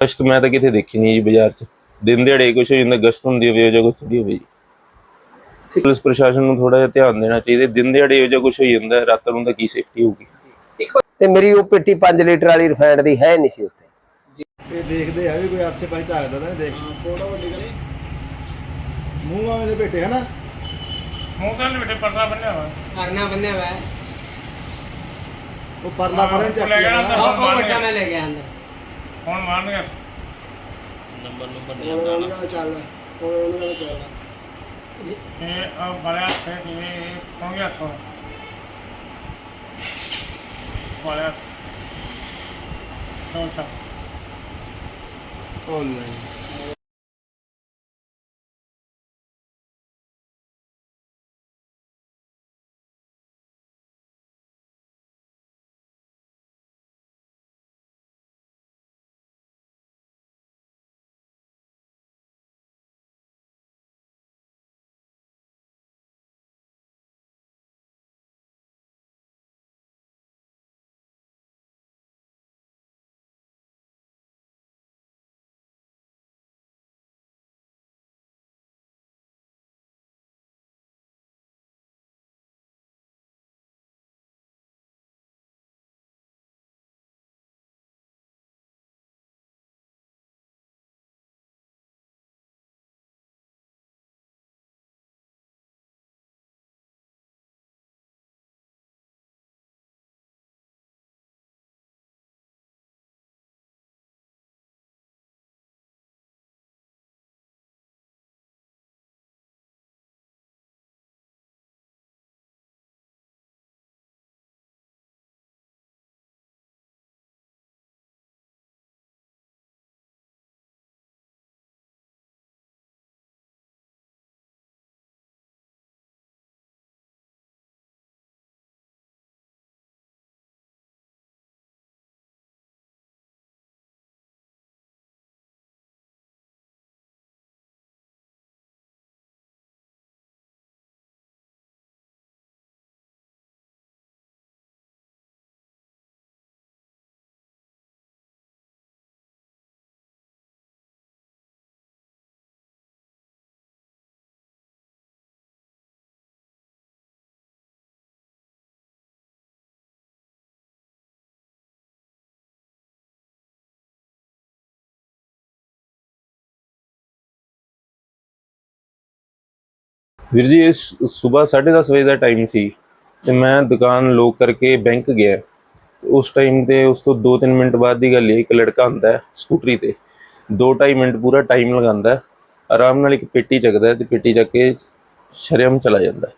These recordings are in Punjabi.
ਗਸ਼ਤ ਮੈਂ ਤਾਂ ਕਿਤੇ ਦੇਖੀ ਨਹੀਂ ਜੀ ਬਾਜ਼ਾਰ 'ਚ। ਦਿਨ ਦਿਹਾੜੇ ਕੁਛ ਹੋ ਜਾਂਦਾ ਗਸ਼ਤ ਹੁੰਦੀ ਹੋਵੇ ਜਾਂ ਕੁਛ ਥੋੜੀ ਹੋਵੇ ਜੀ। ਪੁਲਿਸ ਪ੍ਰਸ਼ਾਸਨ ਨੂੰ ਥੋੜਾ ਜਿਹਾ ਧਿਆਨ ਦੇਣਾ ਚਾਹੀਦਾ ਦਿਨ ਦਿਹਾੜੇ ਜਾਂ ਕੁਛ ਹੋ ਜਾਂਦਾ ਰਾਤ ਨੂੰ ਤਾਂ ਕੀ ਸੇਫਟੀ ਹੋਊਗੀ। ਤੇ ਮੇਰੀ ਉਹ ਪੇਟੀ 5 ਲੀਟਰ ਵਾਲੀ ਰਿਫਾਈਨਡ ਦੀ ਹੈ ਨਹੀਂ ਸੀ ਉੱਥੇ। ਇਹ ਦੇਖਦੇ ਆ ਵੀ ਕੋਈ ਆਸੇ ਪਾਸੇ ਝਾਕਦਾ ਤਾਂ ਨਹੀਂ ਦੇਖ। ਕੋੜਾ ਵੱਡੀ ਕਰੇ। ਮੂੰਹ ਵਾਲੇ ਦੇ ਬੇਟੇ ਹਨਾ? ਮੂੰਹ ਤਾਂ ਨਹੀਂ ਬੇਟੇ ਪਰਦਾ ਬੰਨਿਆ ਵਾ ਕਰਨਾ ਬੰਨਿਆ ਵਾ ਉਹ ਪਰਲਾ ਪਰਨ ਚੱਕ ਲੈ ਗਿਆ ਲਿਆ ਅੰਦਰ। ਨਾ। ਉਹ ਉਹ ਵੱਡਾ ਮੈਂ ਲੈ ਗਿਆ ਅੰਦਰ ਹੁਣ ਮਾਰਨਗੇ ਇਹ ਆ ਬੜਿਆ ਤੇ ਇਹ ਹੋ ਗਿਆ ਥੋ ਬੜਿਆ ਚਲ ਚਲ। ਉਹ ਨਹੀਂ। ਵੀਰ ਜੀ ਇਹ ਸਵੇਰ 10:30 ਵਜੇ ਦਾ ਟਾਈਮ ਸੀ ਤੇ ਮੈਂ ਦੁਕਾਨ ਲੋਕ ਕਰਕੇ ਬੈਂਕ ਗਿਆ। ਉਸ ਟਾਈਮ ਤੇ ਉਸ ਤੋਂ 2-3 ਮਿੰਟ ਬਾਅਦ ਦੀ ਗੱਲ ਹੈ ਇੱਕ ਲੜਕਾ ਆਂਦਾ ਹੈ ਸਕੂਟਰੀ ਤੇ। 2-2.5 ਮਿੰਟ ਪੂਰਾ ਟਾਈਮ ਲਗਾਉਂਦਾ ਆਰਾਮ ਨਾਲ ਇੱਕ ਪੇਟੀ ਚੱਕਦਾ ਤੇ ਪੇਟੀ ਚੱਕ ਕੇ ਸ਼ਰਮ ਚਲਾ ਜਾਂਦਾ ਹੈ।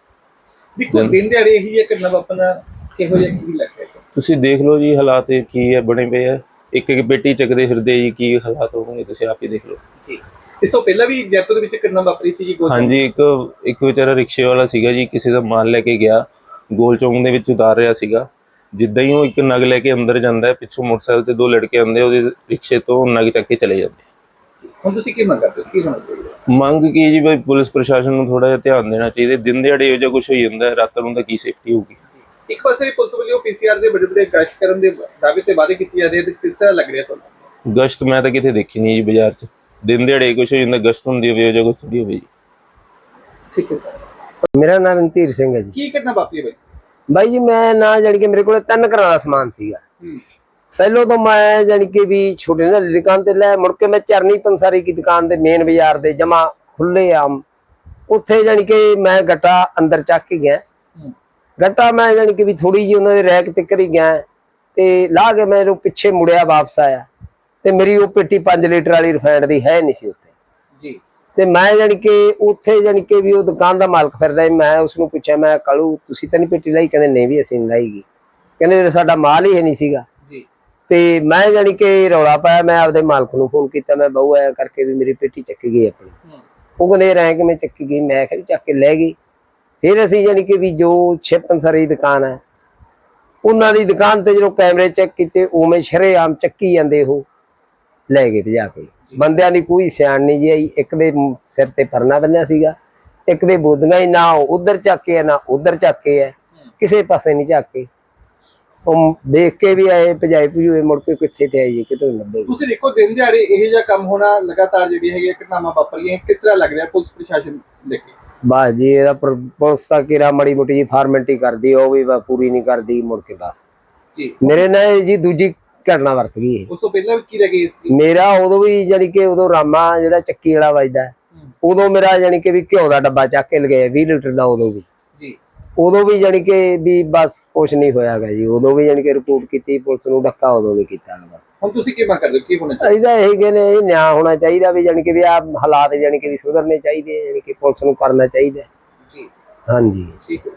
ਦੇਖੋ ਦਿਨ- ਦਿਨ ਦਿਹਾੜੇ ਇਹੀ ਇੱਕ ਨਵਾਂ ਆਪਣਾ ਕਿਹੋ ਜਿਹਾ ਕੀ ਲੱਗਦਾ ਹੈ ਤੁਸੀਂ ਦੇਖ ਲਓ ਜੀ ਹਾਲਾਤ ਕੀ ਹੈ ਬਣੇ ਪਏ ਆ ਇੱਕ ਇੱਕ ਪੇਟੀ ਚੱਕਦੇ ਫਿਰਦੇ ਜੀ ਕੀ ਹਾਲਾਤ ਹੋਣਗੇ ਤੁਸੀਂ ਆਪ ਹੀ ਦੇਖ ਲਓ। ਜੀ। ਇਸ ਤੋਂ ਪਹਿਲਾਂ ਵੀ ਜੈਤੋ ਦੇ ਵਿੱਚ ਕਿੰਨਾ ਵਾਪਰੀ ਸੀ ਜੀ ਗੋਲੀ ਹਾਂਜੀ ਇੱਕ ਇੱਕ ਵਿਚਾਰਾ ਰਿਕਸ਼ੇ ਵਾਲਾ ਸੀਗਾ ਜੀ ਕਿਸੇ ਦਾ ਮਾਲ ਲੈ ਕੇ ਗਿਆ ਗੋਲ ਚੌਂਕ ਦੇ ਵਿੱਚ ਉਤਾਰ ਰਿਹਾ ਸੀਗਾ। ਜਿੱਦਾਂ ਹੀ ਉਹ ਇੱਕ ਨਗ ਲੈ ਕੇ ਅੰਦਰ ਜਾਂਦਾ ਹੈ ਪਿੱਛੋਂ ਮੋਟਰਸਾਈਕਲ ਤੇ ਦੋ ਲੜਕੇ ਆਉਂਦੇ ਉਹਦੇ ਰਿਕਸ਼ੇ ਤੋਂ ਨਗ ਚੱਕ ਕੇ ਚਲੇ ਜਾਂਦੇ ਹੁਣ ਤੁਸੀਂ ਕੀ ਮੰਗ ਕਰਦੇ ਹੋ? ਕੀ ਹੋਣਾ ਚਾਹੀਦਾ? ਮੰਗ ਕੀ ਜੀ ਬਈ ਪੁਲਿਸ ਪ੍ਰਸ਼ਾਸਨ ਨੂੰ ਥੋੜਾ ਜਿਹਾ ਧਿਆਨ ਦੇਣਾ ਚਾਹੀਦਾ ਦਿਨ ਦਿਹਾੜੇ ਇਹੋ ਜਿਹਾ ਕੁਝ ਹੋ ਜਾਂਦਾ ਹੈ ਰਾਤ ਨੂੰ ਤਾਂ ਕੀ ਸੇਫਟੀ ਹੋਊਗੀ। ਇੱਕ ਪਾਸੇ ਪੁਲਿਸ ਵੱਲੋਂ ਪੀਸੀਆਰ ਦੇ ਵੱਡੇ ਵੱਡੇ ਗਸ਼ਤ ਕਰਨ ਦੇ ਦਾਅਵੇ ਤੇ ਵਾਅਦੇ ਕੀਤੇ ਜਾ ਰਹੇ ਤੇ ਕਿਸ ਤਰ੍ਹਾਂ ਲੱਗ ਰਿਹਾ ਤੁਹਾਨੂੰ? ਗਸ਼ਤ ਮੈਂ ਤਾਂ ਕਿਤੇ ਦੇਖੀ ਨਹੀਂ ਜੀ ਬਾਜ਼ਾਰ 'ਚ। ਦਿਨ ਦਿਹਾੜੇ ਕੁਝ ਹੋ ਜਾਂਦਾ ਗਸ਼ਤ ਹੁੰਦੀ ਹੋਵੇ ਜਿਹਾ ਕੁਝ ਹੋਵੇ ਜੀ ਠੀਕ ਹੈ ਸਰ। ਮੇਰਾ ਨਾਮ ਰਣਧੀਰ ਸਿੰਘ ਹੈ ਜੀ। ਕੀ ਘਟਨਾ ਵਾਪਰੀ ਹੈ ਬਾਈ? ਬਾਈ ਜੀ ਮੈਂ ਨਾ ਜਾਣੀ ਕਿ ਮੇਰੇ ਕੋਲ ਤਿੰਨ ਘਰਾਂ ਦਾ ਸਮਾਨ ਸੀਗਾ। ਪਹਿਲੋਂ ਤੋਂ ਮੈਂ ਜਾਣੀ ਕਿ ਵੀ ਛੋਟੇ ਨਾਲ ਦੁਕਾਨ ਤੇ ਲੈ ਮੁੜ ਕੇ ਮੈਂ ਚਰਨੀ ਪੰਸਾਰੀ ਦੀ ਦੁਕਾਨ ਦੇ ਮੇਨ ਬਾਜ਼ਾਰ ਦੇ ਜਮਾ ਖੁੱਲੇ ਆਮ ਉੱਥੇ ਜਾਣੀ ਕਿ ਮੈਂ ਗੱਟਾ ਅੰਦਰ ਚੱਕ ਕੇ ਗਿਆ। ਗੱਟਾ ਮੈਂ ਜਾਣੀ ਕਿ ਵੀ ਥੋੜੀ ਜੀ ਉਹਨਾਂ ਦੇ ਰੈਕ ਤੇ ਕਰੀ ਗਿਆ ਤੇ ਲਾ ਕੇ ਮੈਂ ਉਹ ਪਿੱਛੇ ਮੁੜਿਆ ਵਾਪਸ ਆਇਆ। ਤੇ ਮੇਰੀ ਉਹ ਪੇਟੀ 5 ਲੀਟਰ ਵਾਲੀ ਰਿਫਾਈਨਡ ਦੀ ਹੈ ਨਹੀਂ ਸੀ ਉੱਥੇ। ਜੀ। ਤੇ ਮੈਂ ਜਾਣੀ ਕਿ ਉੱਥੇ ਜਾਣੀ ਕਿ ਵੀ ਉਹ ਦੁਕਾਨ ਦਾ ਮਾਲਕ ਫਿਰਦਾ ਮੈਂ ਉਸ ਨੂੰ ਪੁੱਛਿਆ ਮੈਂ ਕਾਲੂ ਤੁਸੀਂ ਤਾਂ ਨਹੀਂ ਪੇਟੀ ਲਈ? ਕਹਿੰਦੇ ਨਹੀਂ ਵੀ ਅਸੀਂ ਨਹੀਂ ਲਾਈਗੀ। ਕਹਿੰਦੇ ਵੀ ਸਾਡਾ ਮਾਲ ਹੀ ਨਹੀਂ ਸੀਗਾ। ਜੀ। ਤੇ ਮੈਂ ਜਾਣੀ ਕਿ ਰੌਲਾ ਪਾਇਆ ਮੈਂ ਆਪਦੇ ਮਾਲਕ ਨੂੰ ਫੋਨ ਕੀਤਾ ਮੈਂ ਬਹੂ ਐ ਕਰਕੇ ਵੀ ਮੇਰੀ ਪੇਟੀ ਚੱਕੀ ਗਈ ਆਪਣੀ। ਉਹ ਕਹਿੰਦੇ ਰਹਿ ਕਿ ਮੈਂ ਚੱਕੀ ਗਈ? ਮੈਂ ਕਿਹਾ ਵੀ ਚੱਕ ਕੇ ਲੈ ਗਈ। ਫਿਰ ਅਸੀਂ ਜਾਣੀ ਕਿ ਵੀ ਜੋ ਛੇਪਨ ਸਰੀ ਦੁਕਾਨ ਹੈ ਉਹਨਾਂ ਦੀ ਦੁਕਾਨ ਤੇ ਜਦੋਂ ਕੈਮਰੇ ਚੈੱਕ ਕੀਤੇ ਉਵੇਂ ਸ਼ਰੇਆਮ ਚੱਕੀ ਜਾਂਦੇ ਉਹ। ਲੈ ਗਏ ਭਜਾ ਕੇ। ਬੰਦਿਆਂ ਦੀ ਕੋਈ ਸਿਆਣ ਨਹੀਂ ਜੀ ਆਈ। ਇੱਕ ਦੇ ਸਿਰ ਤੇ ਪਰਨਾ ਬੰਨਿਆ ਸੀਗਾ। ਇੱਕ ਦੇ ਬੋਦੀਆਂ ਹੀ ਨਾ ਉਧਰ ਚੱਕ ਆ, ਨਾ ਉਧਰ ਚੱਕ ਹੈ। ਕਿਸੇ ਪਾਸੇ ਨਹੀਂ ਚੱਕ ਉਹ ਦੇਖ ਕੇ ਵੀ ਆਏ ਭਜਾਏ ਭਜੂਏ ਮੁੜ ਕੇ ਕਿੱਥੇ ਤੇ ਆਈ ਕਿਤੋਂ ਲੱਭੇ ਤੁਸੀਂ ਦੇਖੋ ਦਿਨ ਦਿਹਾੜੇ ਇਹ ਜਿਹਾ ਕੰਮ ਹੋਣਾ ਲਗਾਤਾਰ ਜਿਹੜੀ ਹੈਗੀ ਘਟਨਾਵਾਂ ਵਾਪਰੀਆਂ ਕਿਸ ਤਰ੍ਹਾਂ ਲੱਗ ਰਿਹਾ ਪੁਲਿਸ ਪ੍ਰਸ਼ਾਸਨ ਕੇ ਬਸ ਜੀ ਇਹਦਾ ਪੁਲਿਸ ਤਾਂ ਕਿਰਾ ਮੜੀ ਮੁੱਟੀ ਜੀ ਫਾਰਮੈਲਿਟੀ ਕਰਦੀ ਉਹ ਵੀ ਪੂਰੀ ਨਹੀਂ ਕਰਦੀ ਮੁੜ ਕੇ ਬਸ। ਜੀ। ਮੇਰੇ ਨਾਲ ਜੀ ਦੂਜੀ ਘਟਨਾ ਵਰਤ ਗਈ ਇਹ। ਉਸ ਤੋਂ ਪਹਿਲਾਂ ਵੀ ਕੀ ਰਹਿ ਗਈ ਸੀ? ਮੇਰਾ ਉਦੋਂ ਵੀ ਜਾਨੀ ਕਿ ਉਦੋਂ ਰਾਮਾ ਜਿਹੜਾ ਚੱਕੀ ਵਾਲਾ ਵੱਜਦਾ ਉਦੋਂ ਮੇਰਾ ਜਾਨੀ ਕਿ ਵੀ ਘਿਓ ਦਾ ਡੱਬਾ ਚੱਕ ਕੇ ਲਗਾਇਆ 20 ਲੀਟਰ ਦਾ ਉਦੋਂ ਵੀ। ਜੀ। ਉਦੋਂ ਵੀ ਜਾਨੀ ਕਿ ਵੀ ਬਸ ਕੁਝ ਨਹੀਂ ਹੋਇਆਗਾ ਜੀ। ਉਦੋਂ ਵੀ ਜਾਨੀ ਕਿ ਰਿਪੋਰਟ ਕੀਤੀ ਪੁਲਿਸ ਨੂੰ ਡੱਕਾ ਉਦੋਂ ਵੀ ਕੀਤਾ। ਹੁਣ ਤੁਸੀਂ ਕੀ ਮੰਗ ਕਰਦੇ ਕੀ ਹੋਣਾ ਚਾਹੀਦਾ? ਇਹਦਾ ਇਹ ਕਹਿੰਦੇ ਇਹ ਨਿਆਂ ਹੋਣਾ ਚਾਹੀਦਾ ਵੀ ਜਾਨੀ ਕਿ ਵੀ ਆ ਹਾਲਾਤ ਜਾਨੀ ਕਿ ਵੀ ਸੁਧਰਨੇ ਚਾਹੀਦੇ ਜਾਨੀ ਕਿ ਪੁਲਿਸ ਨੂੰ ਕਰਨਾ ਚਾਹੀਦਾ। ਜੀ। ਹਾਂਜੀ। ਠੀਕ ਹੈ।